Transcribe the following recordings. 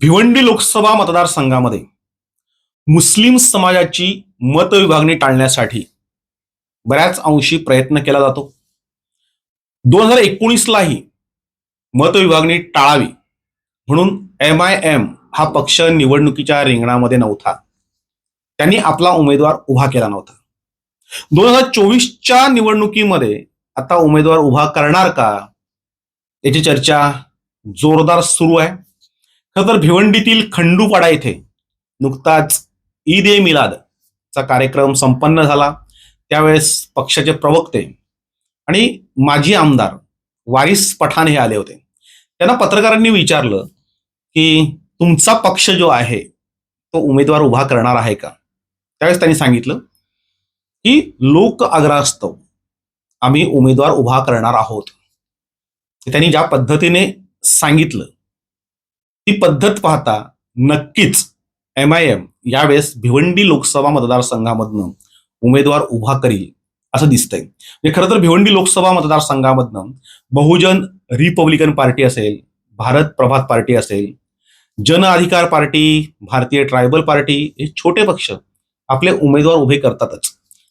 भिवंडी लोकसभा मतदारसंघामध्ये मुस्लिम समाजाची मतविभागणी टाळण्यासाठी बऱ्याच अंशी प्रयत्न केला जातो. दोन हजार एकोणीसलाही मतविभागणी टाळावी म्हणून एम आय एम हा पक्ष निवडणुकीच्या रिंगणामध्ये नव्हता. त्यांनी आपला उमेदवार उभा केला नव्हता. दोन हजार चोवीसच्या निवडणुकीमध्ये आता उमेदवार उभा करणार का याची चर्चा जोरदार सुरू आहे. तर भिवंडीतील खंडूपाडा येथे नुकताच ईद ए मिलाद चा कार्यक्रम संपन्न झाला. त्यावेळेस पक्षाचे प्रवक्ते आणि माजी आमदार वारिस पठाण हे आले होते. त्यांना पत्रकारांनी विचारलं की तुमचा पक्ष जो आहे तो उमेदवार उभा करणार आहे का? त्यावेळेस त्यांनी सांगितलं की लोक आग्रहास्तव आम्ही उमेदवार उभा करणार आहोत. त्यांनी ज्या पद्धतीने सांगितलं ती पद्धत पाहता नक्कीच एम आय एम यावेळेस भिवंडी लोकसभा मतदारसंघामधनं उमेदवार उभा करील असं दिसतंय. म्हणजे खरं तर भिवंडी लोकसभा मतदारसंघामधनं बहुजन रिपब्लिकन पार्टी असेल भारत प्रभात पार्टी असेल जन अधिकार पार्टी भारतीय ट्रायबल पार्टी हे छोटे पक्ष आपले उमेदवार उभे करतातच.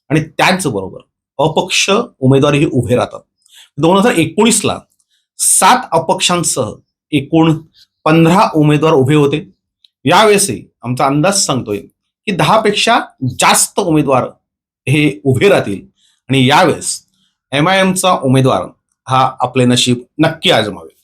आणि त्याचबरोबर अपक्ष उमेदवारही उभे राहतात. दोन हजार एकोणीसला सात अपक्षांसह एकूण पंधरा उमेदवार उभे होते. यावेळेसही आमचा अंदाज सांगतोय की दहापेक्षा जास्त उमेदवार हे उभे राहतील. आणि यावेळेस एम आय एमचा उमेदवार हा आपले नशीब नक्की आजमावेल.